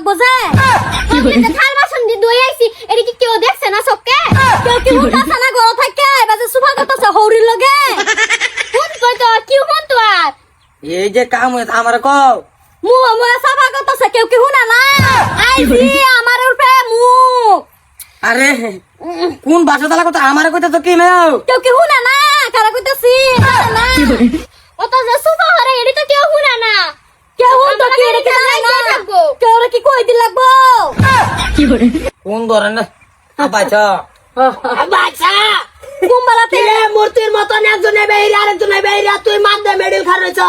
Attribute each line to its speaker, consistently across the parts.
Speaker 1: লাগবো যে? থাল বাসন দিয়ে দই আইছি এটি কি কেউ দেখছে না সবকে কেউ কি হুঁটাছে না ঘর থাকে? এবার যে সুফা করতেছে হৌরির লগে। হুন কই তো কি হুন তো আর?
Speaker 2: এই যে কাম হয়েছে আমার কও।
Speaker 1: মুহ মুহ সাফা করতেছে কেউ কি হুনা না? আইছি আমার উপরে মুখ।
Speaker 2: আরে কোন বাসা তালা কথা আমার কইতে তো কি নাও
Speaker 1: কেউ কি হুনা না? কারা কইতেছি? না ও তো যে সুফা হরে এটি তো কেউ হুনা না কি এটি জানে না কি কই
Speaker 2: কোন ধরনের? বাচ্চা
Speaker 3: বাচ্চা
Speaker 1: কুম্বালাতে
Speaker 3: মূর্তির মতন একজনে বেরিয়ে আরেকজনে বেরিয়ে তুই মাদ্দে মেডিল খার রয়েছ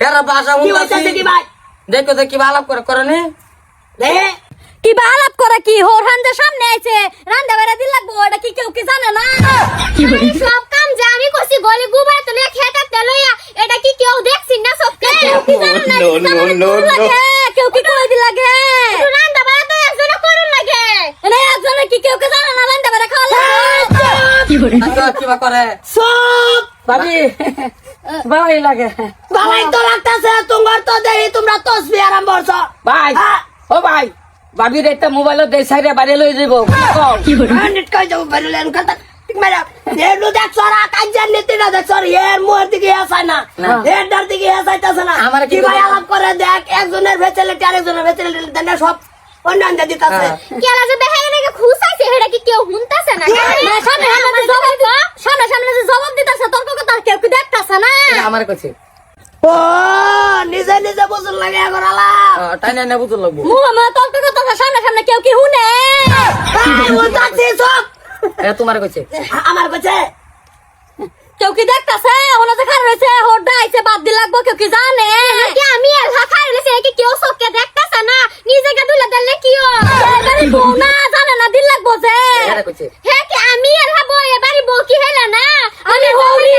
Speaker 2: হেরা বাসা
Speaker 3: কি হইতেছে কি ভাই।
Speaker 2: দেখো তো কি ভালো করে
Speaker 3: দে।
Speaker 1: কি বা আলাপ করে কি? হোর সামনে আইছে রান্দা বেড়া দিল লাগবো এটা কি কেউ কি জানে না যে আমি করছি গলি গুবাই তুলে খেতে তেলইয়া এটা কি কেউ দেখছি না সব কেউ কি না
Speaker 4: No, no, no, no.
Speaker 1: কেউ কি কই দি লাগে রান্দা বেড়া তো একজনে করুন লাগে। না একজনে কি কেউ কি জানে না? রান্দা বেড়া খাওয়া লাগে।
Speaker 2: আচ্ছা কি করে?
Speaker 3: সব।
Speaker 2: ভাবি ভালোই লাগে।
Speaker 3: বালাই তো লাগতাছে তোমার তো দেই তোমরা তসবি আরাম বলছ
Speaker 2: ভাই। ও ভাই ভাবির একটা মোবাইল দেই বাড়ি লই যাব
Speaker 3: নেট কই যাও বেরুলেন কথা ঠিক এর মোর দিকে না।
Speaker 2: আমার কি
Speaker 3: কি ভাই আলাপ করে দেখ একজনের ফেসিলিটি আরেকজনের ফেসিলিটি দেন সব অন্যান্য দিতাছে।
Speaker 2: হ্যাঁ।
Speaker 1: কেলা যে কি কেউ হুনতাছে না? সামনে সামনে জবাব সামনে সামনে যে জবাব দিতাছে তর্ক কথা কেউ কি দেখতাছে না?
Speaker 2: আমার কাছে
Speaker 3: ও নিজে নিজে বুঝুন লাগে এখন আলাপ।
Speaker 2: তাই না বুঝল লাগবো?
Speaker 1: মুহাম্মদ তর্ক কথা সামনে সামনে কেউ কি হুনে
Speaker 3: এই, ও যাচ্ছে সব
Speaker 2: এ তোমার কাছে
Speaker 3: আমার কাছে
Speaker 1: কেউ কি দেখতাছে ওনা যে খার রয়েছে হোডা আইছে বাদ দি লাগবো কেউ কি জানে কি আমি এলহা খাই রয়েছে কি কেউ সবকে দেখতাছে না নিজে কে কি এবারে বউ না জানে না দিল লাগবো যে। হে কি আমি এলহা বউ এবারে বউ কি হেলা না? আমি হৌরি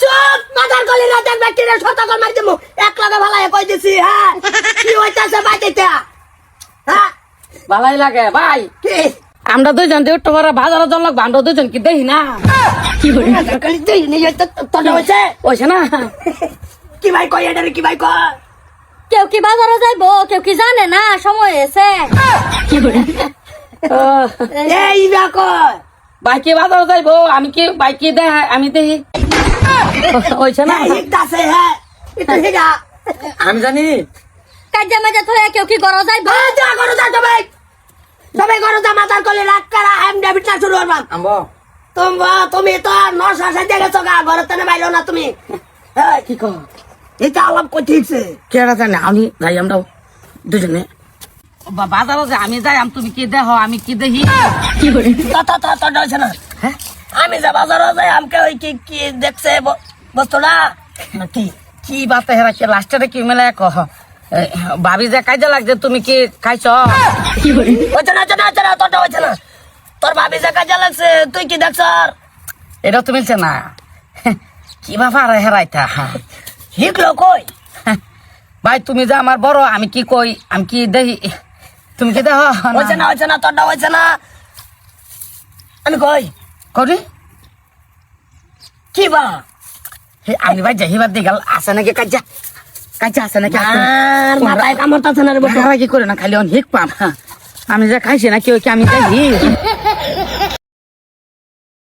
Speaker 3: চুপ! মাথার গলি না দেখ ব্যক্তিরা শতকল মারি দেবো এক লগে ভালাই কই দিছি হ্যাঁ কি হইতাছে বাইতে হ্যাঁ
Speaker 2: ভালোই লাগে ভাই।
Speaker 3: কি?
Speaker 2: আমরা দুইজন দিয়ে উঠতে পারা বাজারে জল লাগবে আমরা দুইজন কি দেখি না?
Speaker 3: মাথার গলি তুই নিজে তোটা হইছে
Speaker 2: ওইছে না?
Speaker 3: কি ভাই কই এটারে কি ভাই কয়?
Speaker 1: কেউ কি বাজারে যাইবো? কেউ কি জানে? না সময় এসে।
Speaker 3: এই কয়
Speaker 2: বাইকে বাজারে যাইবো আমি কি বাইকে দে আমি দেখি ওইছে না?
Speaker 3: হ্যাঁ
Speaker 2: আমি জানি।
Speaker 1: কাজে মাঝে থয়ে কেউ কি গড় যাইবো?
Speaker 3: যা করো যা সবাই সবাই করো যা মাথার গলি রাগ করা এম ডেবিট না শুরু করবাম
Speaker 2: আম্বো।
Speaker 3: তুমি তো নশা সাজে গেছো গা ঘরে তো বাইলো না তুমি। এই,
Speaker 2: কি কো
Speaker 3: এটা আলাপ কই ঠিকছে
Speaker 2: কেডা জানে? আমি যাই আমরা দুজনে। বা- বাজারে যে আমি যাই আমি তুমি কি দেহ আমি কি দেখি?
Speaker 3: তা তা তা তা হইছে না
Speaker 2: হ্যাঁ?
Speaker 3: আমি যে বাজারে যাই আমাকে ওই কি কি দেখছে বস্তুটা?
Speaker 2: কি কি বাতে হেরাছে লাস্টে কি মেলে কহ? ভাবি যে কাজে লাগছে তুমি কি খাইছ?
Speaker 3: না হইছে না হইছে না তোরটা না। তোর ভাবি যে কাজে লাগছে তুই কি দেখছ
Speaker 2: এটা তো মিলছে না। কি বাবা হেরাইতা
Speaker 3: শিখলো কই?
Speaker 2: ভাই তুমি যে আমার বড় আমি কি কই? আমি কি দেখি তুমি কি দেহ?
Speaker 3: হইছে না হইছে না তোরটা হইছে না। আমি কই?
Speaker 2: করি?
Speaker 3: কি বা?
Speaker 2: হে, আমি ভাই যাই হিবার দিগাল আছে নাকি কাজা কাজা আছে নাকি?
Speaker 3: আর মাথায় কামড়তাছে না রে বটু।
Speaker 2: কি করে না খালি অন হিক পাম। আমি যে খাইছি না কি আমি দেখি